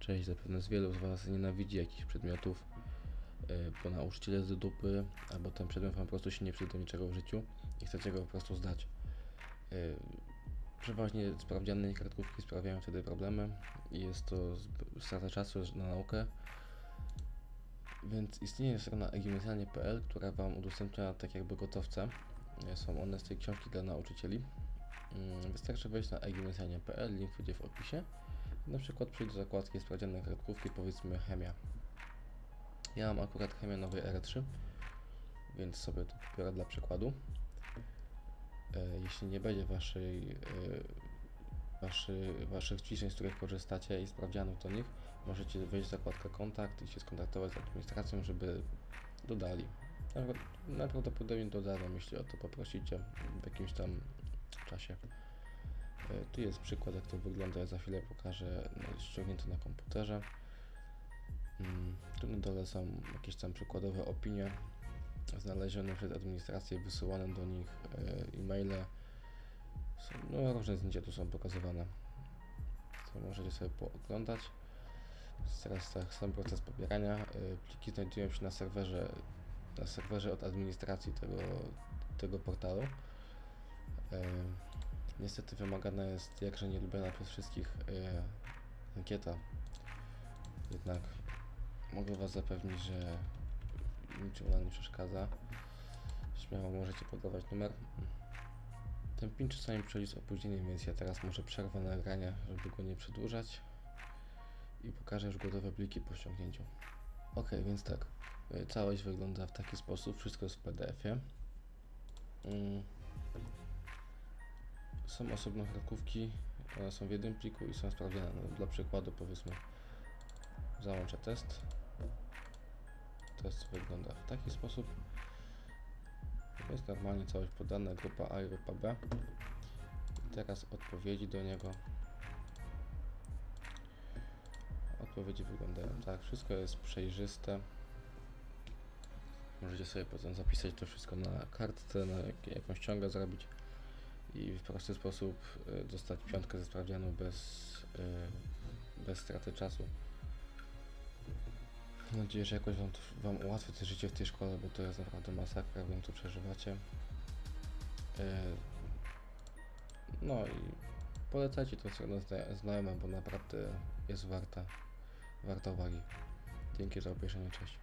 Cześć, zapewne z wielu z Was nienawidzi jakichś przedmiotów, yy, bo nauczyciel jest do dupy, albo ten przedmiot Wam po prostu się nie przyda niczego w życiu i chcecie go po prostu zdać. Yy, Przeważnie sprawdziane i kartkówki sprawiają wtedy problemy i jest to strata czasu na naukę. Więc istnieje strona egimensjalnie.pl, która Wam udostępnia tak jakby gotowce. Yy, Są one z tej książki dla nauczycieli. Yy, Wystarczy wejść na egimensjalnie.pl, link będzie w opisie. Na przykład przyjść do zakładki sprawdziane kartkówki, powiedzmy chemia. Ja mam akurat chemię nowej R3, więc sobie to biorę dla przykładu. E, Jeśli nie będzie waszej, e, waszy, waszych ćwiczeń, z których korzystacie i sprawdzianów do nich, możecie wejść w zakładkę kontakt i się skontaktować z administracją, żeby dodali. Najpra- Najprawdopodobniej dodadzą, jeśli o to poprosicie w jakimś tam czasie. E, Tu jest przykład, jak to wygląda. Ja za chwilę pokażę no, ściągnięte na komputerze. Mm, Tu na dole są jakieś tam przykładowe opinie znalezione przez administrację, wysyłane do nich e, e-maile. No, różne zdjęcia tu są pokazywane. To możecie sobie pooglądać. Teraz tak, sam proces pobierania. E, Pliki znajdują się na serwerze, na serwerze od administracji tego, tego portalu. Niestety wymagana jest jakże nielubiona przez wszystkich e, ankieta. Jednak mogę Was zapewnić, że niczym ona nie przeszkadza. Śmiało możecie podawać numer. Ten pin czasami przychodzi z opóźnieniem, więc ja teraz może przerwę nagrania, żeby go nie przedłużać i pokażę już gotowe pliki po ściągnięciu. Ok, więc tak. e, Całość wygląda w taki sposób. Wszystko jest w PDF-ie. Mm. Są osobno kartkówki, one są w jednym pliku i są sprawdziane. No, dla przykładu powiedzmy załączę test. Test wygląda w taki sposób. To jest normalnie całość podana, grupa A i grupa B. I teraz odpowiedzi do niego. Odpowiedzi wyglądają tak, wszystko jest przejrzyste. Możecie sobie potem zapisać to wszystko na kartce, na jak- jakąś ściągę zrobić i w prosty sposób y, dostać piątkę ze sprawdzianu bez, y, bez straty czasu. Mam nadzieję, że jakoś wam, wam ułatwi to życie w tej szkole, bo to jest naprawdę masakra, wiem co przeżywacie. Y, No i polecajcie to stronę zna- znajomym, bo naprawdę jest warta, warta uwagi. Dzięki za obejrzenie, cześć.